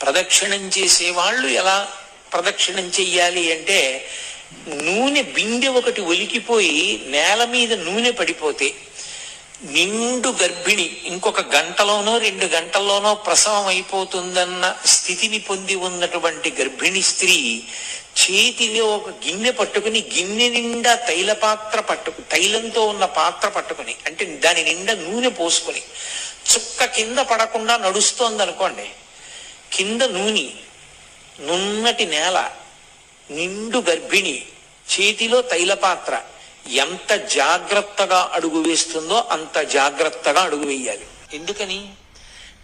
ప్రదక్షిణం చేసేవాళ్ళు ఎలా ప్రదక్షిణం చెయ్యాలి అంటే నూనె బిందె ఒకటి ఒలికిపోయి నేల మీద నూనె పడిపోతే నిండు గర్భిణి ఇంకొక గంటలోనో రెండు గంటల్లోనో ప్రసవం అయిపోతుందన్న స్థితిని పొంది ఉన్నటువంటి గర్భిణి స్త్రీ చేతిలో ఒక గిన్నె పట్టుకుని గిన్నె నిండా తైల పాత్ర పట్టుకు తైలంతో ఉన్న పాత్ర పట్టుకుని అంటే దాని నిండా నూనె పోసుకుని చుక్క కింద పడకుండా నడుస్తోంది అనుకోండి కింద నూనె నున్నటి నేల నిండు గర్భిణి చేతిలో తైల పాత్ర ఎంత జాగ్రత్తగా అడుగు వేస్తుందో అంత జాగ్రత్తగా అడుగు వేయాలి. ఎందుకని?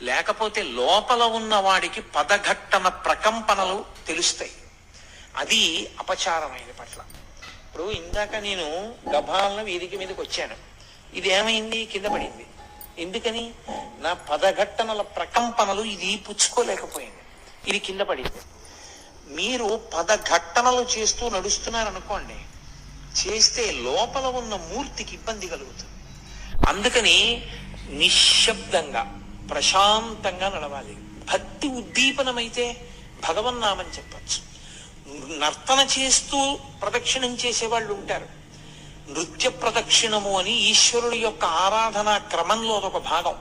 లేకపోతే లోపల ఉన్న వాడికి పదఘట్టన ప్రకంపనలు తెలుస్తాయి. అది అపచారమైన పట్ల. ఇప్పుడు ఇందాక నేను గభాలన వేదిక మీదకి వచ్చాను. ఇది ఏమైంది? కింద పడింది. ఎందుకని? నా పదఘట్టనల ప్రకంపనలు ఇది పుచ్చుకోలేకపోయింది. ఇది కింద పడింది. మీరు పదఘట్టనలు చేస్తూ నడుస్తున్నారనుకోండి చేస్తే లోపల ఉన్న మూర్తికి ఇబ్బంది కలుగుతుంది. అందుకని నిశ్శబ్దంగా ప్రశాంతంగా నడవాలి. భక్తి ఉద్దీపనమైతే భగవన్నామని చెప్పచ్చు. నర్తన చేస్తూ ప్రదక్షిణం చేసేవాళ్ళు ఉంటారు. నృత్య ప్రదక్షిణము అని ఈశ్వరుడి యొక్క ఆరాధనా క్రమంలో ఒక భాగం.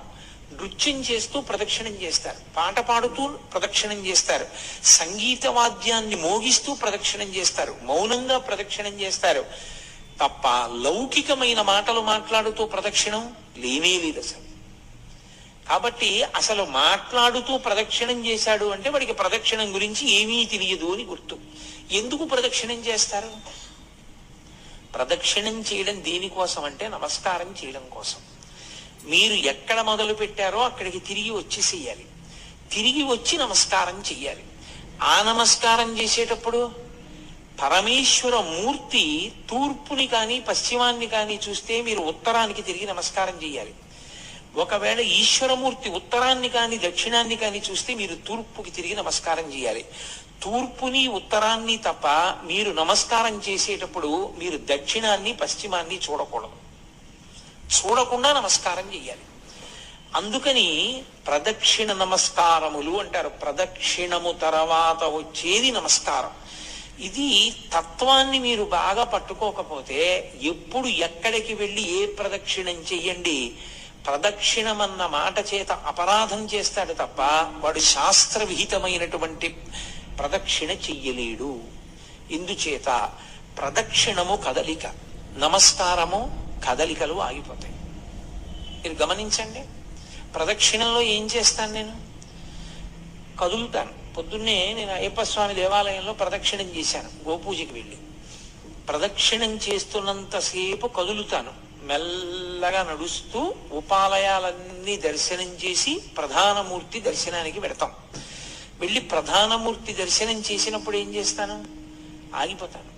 నృత్యం చేస్తూ ప్రదక్షిణం చేస్తారు. పాట పాడుతూ ప్రదక్షిణం చేస్తారు. సంగీత వాద్యాన్ని మోగిస్తూ ప్రదక్షిణం చేస్తారు. మౌనంగా ప్రదక్షిణం చేస్తారు. తప్ప లౌకికమైన మాటలు మాట్లాడుతూ ప్రదక్షిణం లేనే లేదు అసలు. కాబట్టి అసలు మాట్లాడుతూ ప్రదక్షిణం చేశాడు అంటే వాడికి ప్రదక్షిణం గురించి ఏమీ తెలియదు అని గుర్తు. ఎందుకు ప్రదక్షిణం చేస్తారు? ప్రదక్షిణం చేయడం దేనికోసం అంటే నమస్కారం చేయడం కోసం. మీరు ఎక్కడ మొదలు పెట్టారో అక్కడికి తిరిగి వచ్చేసేయాలి తిరిగి వచ్చి నమస్కారం చెయ్యాలి ఆ నమస్కారం చేసేటప్పుడు పరమేశ్వర మూర్తి తూర్పుని కానీ పశ్చిమాన్ని కానీ చూస్తే మీరు ఉత్తరానికి తిరిగి నమస్కారం చేయాలి. ఒకవేళ ఈశ్వరమూర్తి ఉత్తరాన్ని కానీ దక్షిణాన్ని కానీ చూస్తే మీరు తూర్పుకి తిరిగి నమస్కారం చేయాలి. తూర్పుని ఉత్తరాన్ని తప్ప మీరు నమస్కారం చేసేటప్పుడు మీరు దక్షిణాన్ని పశ్చిమాన్ని చూడకూడదు. చూడకుండా నమస్కారం చేయాలి అందుకని ప్రదక్షిణ నమస్కారములు అంటారు. ప్రదక్షిణము తర్వాత వచ్చేది నమస్కారం. ఇది తత్వాన్ని మీరు బాగా పట్టుకోకపోతే ఎప్పుడు ఎక్కడికి వెళ్ళి ఏ ప్రదక్షిణం చెయ్యండి? ప్రదక్షిణమన్న మాట చేత అపరాధం చేస్తాడు తప్ప వాడు శాస్త్ర విహితమైనటువంటి ప్రదక్షిణ చెయ్యలేడు. ఇందుచేత ప్రదక్షిణము కదలిక నమస్కారము కదలికలు ఆగిపోతాయి. మీరు గమనించండి ప్రదక్షిణంలో ఏం చేస్తాను నేను? కదులుతాను. పొద్దున్నే నేను అయ్యప్ప స్వామి దేవాలయంలో ప్రదక్షిణం చేశాను గోపూజకి వెళ్ళి. ప్రదక్షిణం చేస్తున్నంతసేపు కదులుతాను. మెల్లగా నడుస్తూ ఉపాలయాలన్నీ దర్శనం చేసి ప్రధానమూర్తి దర్శనానికి పెడతాం వెళ్ళి ప్రధానమూర్తి దర్శనం చేసినప్పుడు ఏం చేస్తాను? ఆగిపోతాను.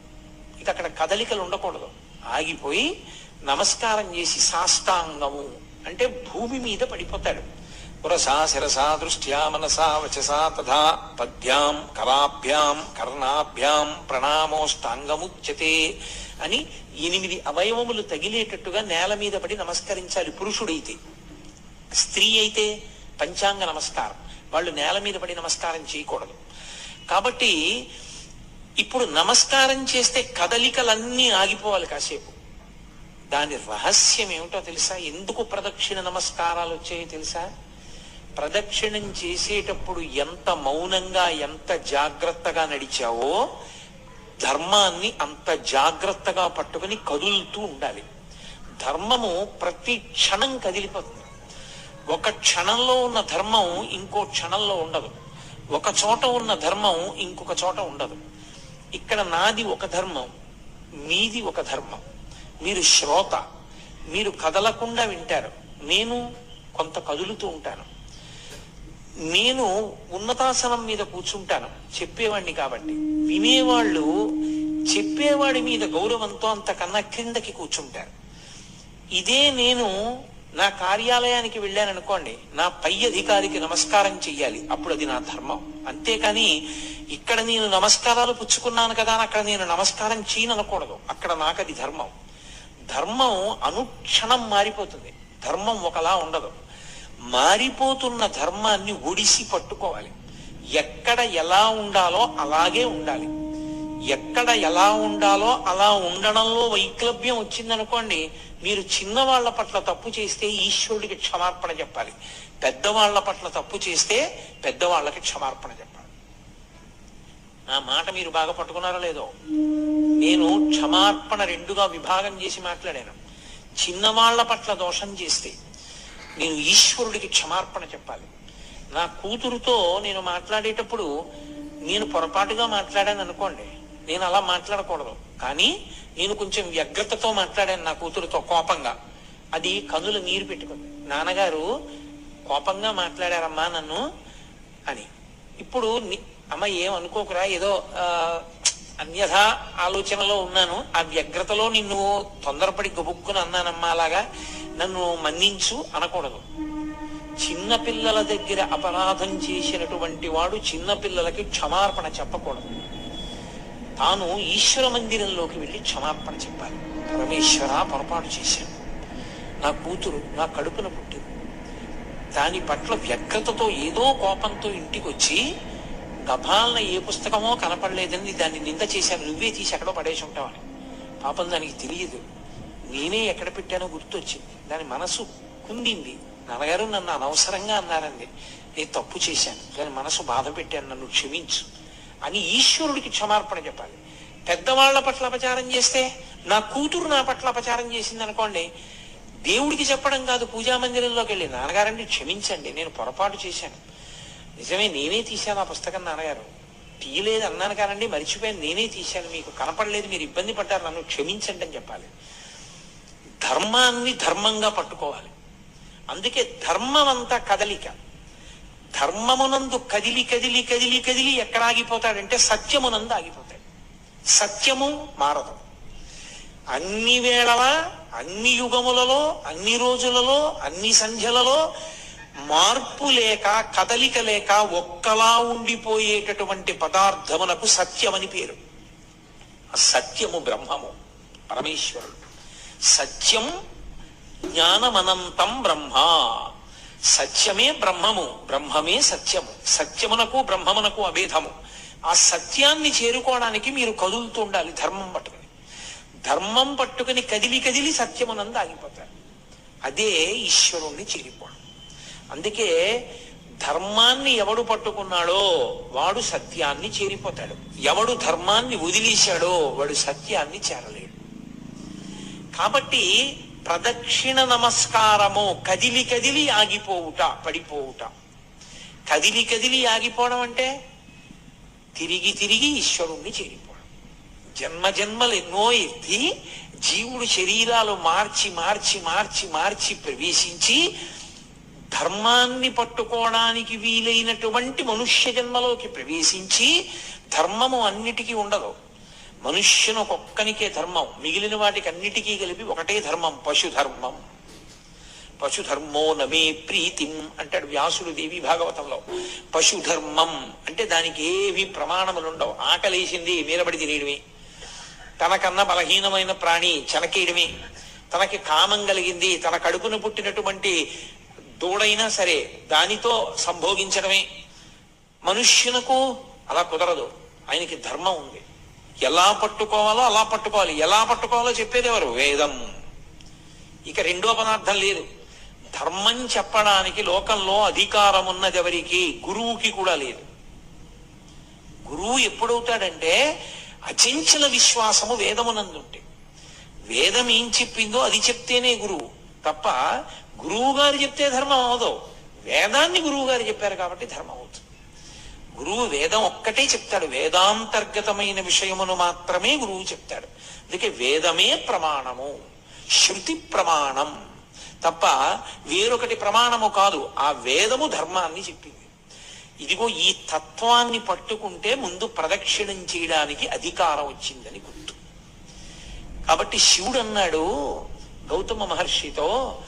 ఇక అక్కడ కదలికలు ఉండకూడదు. ఆగిపోయి నమస్కారం చేసి సాష్టాంగము అంటే భూమి మీద పడిపోతాడు. పురసా శిరసా దృష్ట్యా మనసా వచసా తథా పద్యాం కరాభ్యాం కర్ణాభ్యాం ప్రణామోష్టాంగముచ్యతే అని ఎనిమిది అవయవములు తగిలేటట్టుగా నేల మీద పడి నమస్కరించాలి పురుషుడైతే. స్త్రీ అయితే పంచాంగ నమస్కారం. వాళ్ళు నేల మీద పడి నమస్కారం చేయకూడదు. కాబట్టి ఇప్పుడు నమస్కారం చేస్తే కదలికలన్నీ ఆగిపోవాలి కాసేపు. దాని రహస్యం ఏమిటో తెలుసా? ఎందుకు ప్రదక్షిణ నమస్కారాలు వచ్చాయో తెలుసా? ప్రదక్షిణం చేసేటప్పుడు ఎంత మౌనంగా ఎంత జాగ్రత్తగా నడిచావో ధర్మాన్ని అంత జాగ్రత్తగా పట్టుకుని కదులుతూ ఉండాలి. ధర్మము ప్రతి క్షణం కదిలిపోతుంది. ఒక క్షణంలో ఉన్న ధర్మం ఇంకో క్షణంలో ఉండదు. ఒక చోట ఉన్న ధర్మం ఇంకొక చోట ఉండదు. ఇక్కడ నాది ఒక ధర్మం మీది ఒక ధర్మం. మీరు శ్రోత మీరు కదలకుండా వింటారు. నేను కొంత కదులుతూ ఉంటాను. నేను ఉన్నతాసనం మీద కూర్చుంటాను. చెప్పేవాడిని కాబట్టి. వినేవాళ్ళు చెప్పేవాడి మీద గౌరవంతో అంతకన్నా క్రిందకి కూర్చుంటారు. ఇదే నేను నా కార్యాలయానికి వెళ్ళాను అనుకోండి నా పై అధికారికి నమస్కారం చెయ్యాలి. అప్పుడు అది నా ధర్మం. అంతేకాని ఇక్కడ నేను నమస్కారాలు పుచ్చుకున్నాను కదా అని అక్కడ నేను నమస్కారం చేయననకూడదు. అక్కడ నాకు అది ధర్మం. ధర్మం అనుక్షణం మారిపోతుంది. ధర్మం ఒకలా ఉండదు. మారిపోతున్న ధర్మాన్ని ఒడిసి పట్టుకోవాలి. ఎక్కడ ఎలా ఉండాలో అలాగే ఉండాలి. ఎక్కడ ఎలా ఉండాలో అలా ఉండడంలో వైక్లభ్యం వచ్చిందనుకోండి మీరు చిన్నవాళ్ళ పట్ల తప్పు చేస్తే ఈశ్వరుడికి క్షమార్పణ చెప్పాలి. పెద్దవాళ్ళ పట్ల తప్పు చేస్తే పెద్దవాళ్ళకి క్షమార్పణ చెప్పాలి. నా మాట మీరు బాగా పట్టుకున్నారో లేదో? నేను క్షమార్పణ రెండుగా విభాగం చేసి మాట్లాడాను. చిన్నవాళ్ళ పట్ల దోషం చేస్తే నేను ఈశ్వరుడికి క్షమార్పణ చెప్పాలి. నా కూతురుతో నేను మాట్లాడేటప్పుడు నేను పొరపాటుగా మాట్లాడాను అనుకోండి నేను అలా మాట్లాడకూడదు. కానీ నేను కొంచెం వ్యగ్రతతో మాట్లాడాను నా కూతురుతో కోపంగా. అది కనులు నీరు పెట్టుకుంది. నాన్నగారు కోపంగా మాట్లాడారమ్మా నన్ను అని. ఇప్పుడు ని- అమ్మ ఏం ఏదో అన్యథా ఆలోచనలో ఉన్నాను. ఆ వ్యగ్రతలో నిన్ను తొందరపడి గబుక్కుని అన్నానమ్మా అలాగా. నన్ను మన్నించు అనకూడదు. చిన్నపిల్లల దగ్గర అపరాధం చేసినటువంటి వాడు చిన్నపిల్లలకి క్షమార్పణ చెప్పకూడదు. తాను ఈశ్వర మందిరంలోకి వెళ్ళి క్షమార్పణ చెప్పాలి. పరమేశ్వర పొరపాటు చేశాను. నా కూతురు నా కడుపున పుట్టింది. దాని పట్ల వ్యగ్రతతో ఏదో కోపంతో ఇంటికి వచ్చి గభాలన ఏ పుస్తకమో కనపడలేదని దాన్ని నింద చేశాను నువ్వే తీసి ఎక్కడో పడేసి ఉంటావని. పాపం దానికి తెలియదు. నేనే ఎక్కడ పెట్టానో గుర్తొచ్చింది. దాని మనసు కుందింది. నాన్నగారు నన్ను అనవసరంగా అన్నారండి. నేను తప్పు చేశాను. దాని మనసు బాధ పెట్టాను. నన్ను క్షమించు. అని ఈశ్వరుడికి క్షమార్పణ చెప్పాలి. పెద్దవాళ్ళ పట్ల అపచారం చేస్తే నా కూతురు నా పట్ల అపచారం చేసింది అనుకోండి దేవుడికి చెప్పడం కాదు పూజా మందిరంలోకి వెళ్ళి నాన్నగారండి క్షమించండి నేను పొరపాటు చేశాను. నిజమే నేనే తీశాను ఆ పుస్తకం నాన్నగారు. తీయలేదు అన్నాను కానండి మర్చిపోయాను నేనే తీశాను మీకు కనపడలేదు మీరు ఇబ్బంది పడ్డారు నన్ను క్షమించండి అని చెప్పాలి. ధర్మాన్ని ధర్మంగా పట్టుకోవాలి. అందుకే ధర్మం అంతా కదలిక. ధర్మమునందు కదిలి కదిలి కదిలి కదిలి ఎక్కడ ఆగిపోతాడంటే సత్యమునందు ఆగిపోతాడు. సత్యము మారదు. అన్ని వేళలా అన్ని యుగములలో అన్ని రోజులలో అన్ని సంధ్యలలో మార్పు లేక కదలిక లేక ఒక్కలా ఉండిపోయేటటువంటి పదార్థమునకు సత్యమని పేరు. సత్యము బ్రహ్మము పరమేశ్వరుడు. సత్యం జ్ఞానమనంతం బ్రహ్మ. సత్యమే బ్రహ్మము బ్రహ్మమే సత్యము. సత్యమునకు బ్రహ్మమునకు అభేదము. ఆ సత్యాన్ని చేరుకోవడానికి మీరు కదులుతూ ఉండాలి ధర్మం పట్టుకుని. ధర్మం పట్టుకుని కదిలి కదిలి సత్యమునందు ఆగిపోతారు. అదే ఈశ్వరుణ్ణి చేరిపోవడం. అందుకే ధర్మాన్ని ఎవడు పట్టుకున్నాడో వాడు సత్యాన్ని చేరిపోతాడు. ఎవడు ధర్మాన్ని వదిలేశాడో వాడు సత్యాన్ని చేరలేడు. కాబట్టి ప్రదక్షిణ నమస్కారము కదిలి కదిలి ఆగిపోవుట పడిపోవుట కదిలి కదిలి ఆగిపోవడం అంటే తిరిగి తిరిగి ఈశ్వరుణ్ణి చేరిపోవడం జన్మ జన్మలు ఎన్నో ఎత్తి జీవుడు శరీరాలు మార్చి మార్చి మార్చి మార్చి ప్రవేశించి ధర్మాన్ని పట్టుకోవడానికి వీలైనటువంటి మనుష్య జన్మలోకి ప్రవేశించి ధర్మము అన్నిటికీ ఉండదు మనుష్యుని ఒక్కొక్కనికే ధర్మం. మిగిలిన వాటికి అన్నిటికీ కలిపి ఒకటే ధర్మం పశుధర్మం. పశుధర్మో నమే ప్రీతిం అంటాడు వ్యాసుడు దేవి భాగవతంలో. పశుధర్మం అంటే దానికి ఏవి ప్రమాణములు ఉండవు ఆకలేసింది మీరబడి తినేయడమే. తనకన్నా బలహీనమైన ప్రాణి చెనకేయడమే. తనకి కామం కలిగింది తన కడుపున పుట్టినటువంటి దూడైనా సరే దానితో సంభోగించడమే. మనుష్యునకు అలా కుదరదు. ఆయనకి ధర్మం ఉంది. ఎలా పట్టుకోవాలో అలా పట్టుకోవాలి. ఎలా పట్టుకోవాలో చెప్పేది ఎవరు? వేదం. ఇక రెండో పదార్థం లేదు. ధర్మం చెప్పడానికి లోకంలో అధికారం ఉన్నది ఎవరికి? గురువుకి కూడా లేదు. గురువు ఎప్పుడవుతాడంటే అచంచల విశ్వాసము వేదమునందుంటే. వేదం ఏం చెప్పిందో అది చెప్తేనే గురువు. తప్ప గురువు గారు చెప్తే ధర్మం అవదు. వేదాన్ని గురువు గారు చెప్పారు కాబట్టి ధర్మం అవుతుంది. గురువు వేదం ఒక్కటే చెప్తాడు. వేదాంతర్గతమైన విషయమును మాత్రమే గురువు చెప్తాడు. అందుకే వేదమే ప్రమాణము శృతి ప్రమాణం. తప్ప వేరొకటి ప్రమాణము కాదు ఆ వేదము ధర్మాన్ని చెప్పింది. ఇదిగో ఈ తత్వాన్ని పట్టుకుంటే ముందు ప్రదక్షిణం చేయడానికి అధికారం వచ్చిందని గుర్తు. కాబట్టి శివుడు అన్నాడు గౌతమ మహర్షితో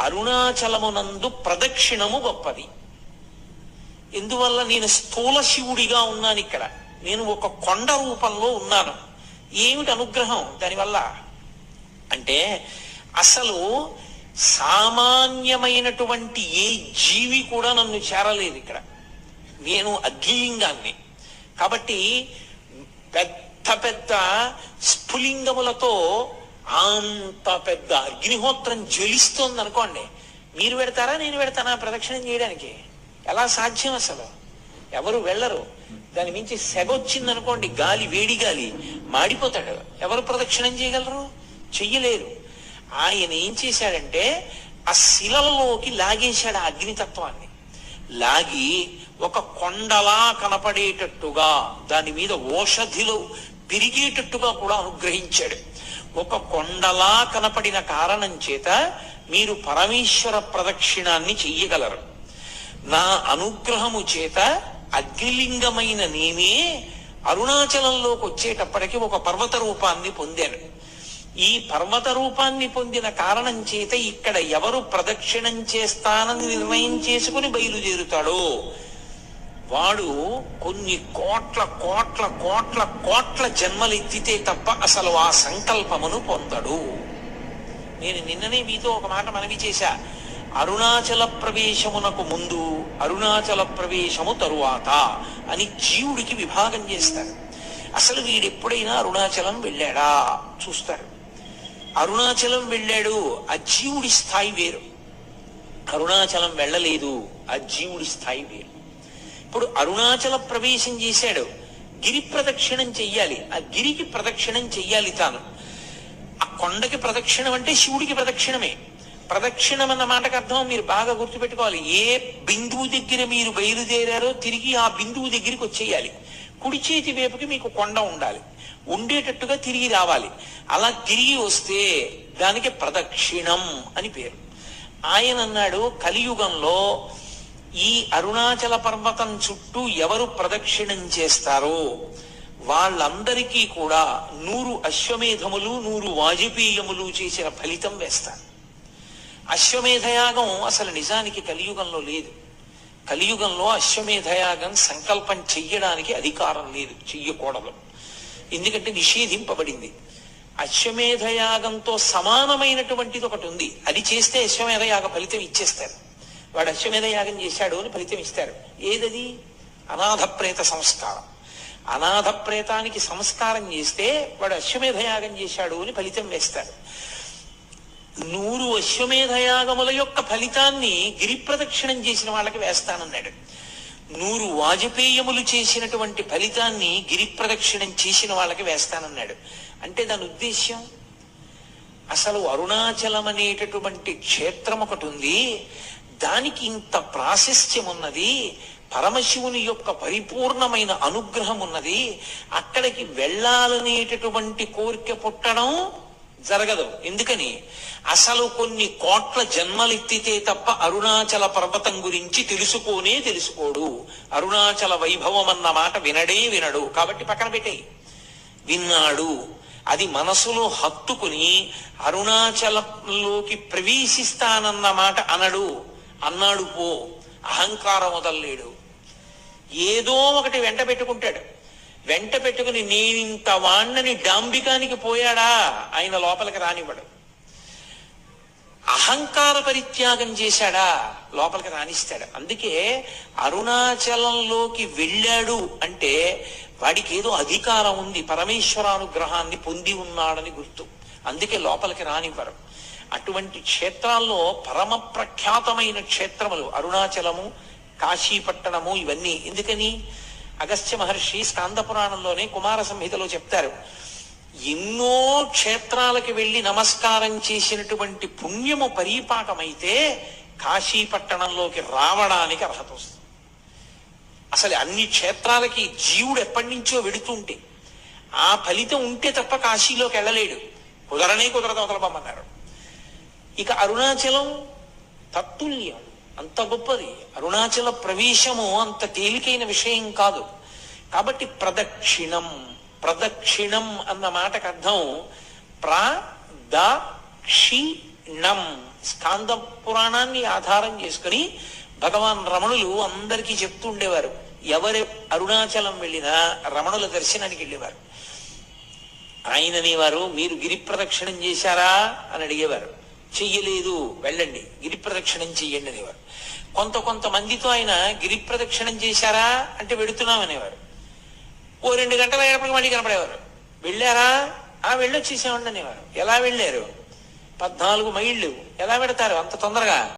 అరుణాచలమునందు ప్రదక్షిణము గొప్పది. ఎందువల్ల నేను స్థూల శివుడిగా ఉన్నాను ఇక్కడ? నేను ఒక కొండ రూపంలో ఉన్నాను. ఏమిటి అనుగ్రహం? దానివల్ల అంటే అసలు సామాన్యమైనటువంటి ఏ జీవి కూడా నన్ను చేరలేదు ఇక్కడ. నేను అగ్నిలింగాన్ని. కాబట్టి పెద్ద పెద్ద స్ఫులింగములతో అంత పెద్ద అగ్నిహోత్రం జ్వలిస్తోంది అనుకోండి మీరు పెడతారా? నేను పెడతానా? ప్రదక్షిణం చేయడానికి? ఎలా సాధ్యం అసలు? ఎవరు వెళ్ళరు. దాని మించి సెగ వచ్చింది అనుకోండి గాలి వేడి గాలి మాడిపోతాడు. ఎవరు ప్రదక్షిణం చేయగలరు? చెయ్యలేరు. ఆయన ఏం చేశాడంటే ఆ శిలలలోకి లాగేశాడు ఆ అగ్నితత్వాన్ని. లాగి ఒక కొండలా కనపడేటట్టుగా దాని మీద ఓషధిలో పెరిగేటట్టుగా కూడా అనుగ్రహించాడు. ఒక కొండలా కనపడిన కారణం చేత మీరు పరమేశ్వర ప్రదక్షిణాన్ని చెయ్యగలరు. నా అనుగ్రహము చేత అగ్నిలింగమైన నేనే అరుణాచలంలోకి వచ్చేటప్పటికి ఒక పర్వత రూపాన్ని పొందాను. ఈ పర్వత రూపాన్ని పొందిన కారణం చేత ఇక్కడ ఎవరు ప్రదక్షిణం చేస్తానని నిర్ణయం చేసుకుని బయలుదేరుతాడో వాడు కొన్ని కోట్ల కోట్ల కోట్ల కోట్ల జన్మలెత్తితే తప్ప అసలు ఆ సంకల్పమును పొందడు. నేను నిన్ననే మీతో ఒక మాట మనవి చేశా. అరుణాచల ప్రవేశమునకు ముందు అరుణాచల ప్రవేశము తరువాత అని జీవుడికి విభాగం చేస్తారు. అసలు వీడెప్పుడైనా అరుణాచలం వెళ్ళాడా? చూస్తారు. అరుణాచలం వెళ్ళాడు ఆ జీవుడి స్థాయి వేరు. అరుణాచలం వెళ్ళలేదు ఆ జీవుడి స్థాయి వేరు. ఇప్పుడు అరుణాచల ప్రవేశం చేశాడు గిరి ప్రదక్షిణం చెయ్యాలి. ఆ గిరికి ప్రదక్షిణం చెయ్యాలి తాను. ఆ కొండకి ప్రదక్షిణం అంటే శివుడికి ప్రదక్షిణమే. ప్రదక్షిణం అన్న మాటకు అర్థం మీరు బాగా గుర్తుపెట్టుకోవాలి. ఏ బిందువు దగ్గర మీరు బయలుదేరారో తిరిగి ఆ బిందువు దగ్గరికి వచ్చేయాలి. కుడి చేతి వైపుకి మీకు కొండ ఉండాలి. ఉండేటట్టుగా తిరిగి రావాలి. అలా తిరిగి వస్తే దానికి ప్రదక్షిణం అని పేరు. ఆయన అన్నాడు కలియుగంలో ఈ అరుణాచల పర్వతం చుట్టూ ఎవరు ప్రదక్షిణం చేస్తారో వాళ్ళందరికీ కూడా నూరు అశ్వమేధములు నూరు వాజపేయములు చేసిన ఫలితం వేస్తారు. అశ్వమేధయాగం అసలు నిజానికి కలియుగంలో లేదు. కలియుగంలో అశ్వమేధయాగం సంకల్పం చెయ్యడానికి అధికారం లేదు చెయ్యకూడదు. ఎందుకంటే నిషేధింపబడింది. అశ్వమేధయాగంతో సమానమైనటువంటిది ఒకటి ఉంది. అది చేస్తే అశ్వమేధయాగ ఫలితం ఇచ్చేస్తారు. వాడు అశ్వమేధయాగం చేశాడు అని ఫలితం ఇస్తారు. ఏదది? అనాథ ప్రేత సంస్కారం. అనాథ ప్రేతానికి సంస్కారం చేస్తే వాడు అశ్వమేధయాగం చేశాడు అని ఫలితం వేస్తారు. నూరు అశ్వమేధ యాగముల యొక్క ఫలితాన్ని గిరి ప్రదక్షిణం చేసిన వాళ్ళకి వేస్తానన్నాడు. నూరు వాజపేయములు చేసినటువంటి ఫలితాన్ని గిరి ప్రదక్షిణం చేసిన వాళ్ళకి వేస్తానన్నాడు. అంటే దాని ఉద్దేశ్యం? అసలు అరుణాచలం అనేటటువంటి క్షేత్రం ఒకటి ఉంది. దానికి ఇంత ప్రాశస్త్యం ఉన్నది పరమశివుని యొక్క పరిపూర్ణమైన అనుగ్రహం ఉన్నది అక్కడికి వెళ్ళాలనేటటువంటి కోరిక పుట్టడం జరగదు. ఎందుకని? అసలు కొన్ని కోట్ల జన్మలెత్తితే తప్ప అరుణాచల పర్వతం గురించి తెలుసుకోనే తెలుసుకోడు. అరుణాచల వైభవం అన్న మాట వినడే వినడు. కాబట్టి పక్కన పెట్టే విన్నాడు. అది మనసులో హత్తుకుని అరుణాచలంలోకి ప్రవేశిస్తానన్న మాట అనడు. అన్నాడు పో. అహంకారం వదల్లేడు. ఏదో ఒకటి వెంట పెట్టుకుంటాడు. వెంట పెట్టుకుని నేనింత వాణ్ణని డాంబికానికి పోయాడా? ఆయన లోపలికి రానివ్వడు. అహంకార పరిత్యాగం చేశాడా? లోపలికి రాణిస్తాడు అందుకే అరుణాచలంలోకి వెళ్ళాడు అంటే వాడికి ఏదో అధికారం ఉంది పరమేశ్వరానుగ్రహాన్ని పొంది ఉన్నాడని గుర్తు. అందుకే లోపలికి రానివ్వరు. అటువంటి క్షేత్రాల్లో పరమ ప్రఖ్యాతమైన క్షేత్రములు అరుణాచలము కాశీపట్టణము ఇవన్నీ. ఎందుకని? అగస్త్య మహర్షి స్కాంద పురాణంలోనే కుమార సంహితలో చెప్తారు ఎన్నో క్షేత్రాలకు వెళ్ళి నమస్కారం చేసినటువంటి పుణ్యము పరీపాకమైతే కాశీపట్టణంలోకి రావడానికి అర్హత వస్తుంది. అసలు అన్ని క్షేత్రాలకి జీవుడు ఎప్పటి నుంచో వెడుతుంటే ఆ ఫలితం ఉంటే తప్ప కాశీలోకి వెళ్ళలేడు. కుదరనే కుదరదు అవతలపమ్మన్నారు ఇక అరుణాచలం తత్తుల్యం. అంత గొప్పది. అరుణాచల ప్రవేశము అంత తేలికైన విషయం కాదు. కాబట్టి ప్రదక్షిణం ప్రదక్షిణం అన్న మాటకు అర్థం ప్రదక్షిణం స్కాంద పురాణాన్ని ఆధారం చేసుకుని భగవాన్ రమణులు అందరికీ చెప్తుండేవారు ఎవరు అరుణాచలం వెళ్ళినా రమణుల దర్శనానికి వెళ్ళేవారు. ఆయన మీరు గిరి ప్రదక్షిణం చేశారా? అని అడిగేవారు. చెయ్యలేదు వెళ్ళండి. గిరి ప్రదక్షిణం చెయ్యండి అనేవారు. కొంత కొంతమందితో ఆయన గిరి ప్రదక్షిణం చేశారా అంటే వెడుతున్నాం అనేవారు. ఓ రెండు గంటల అయ్యేటప్పటికి మళ్ళీ కనపడేవారు. వెళ్ళారా? ఆ వెళ్ళొచ్చేసామండి అనేవారు. ఎలా వెళ్ళారు? పద్నాలుగు మైళ్ళు. ఎలా పెడతారు అంత తొందరగా?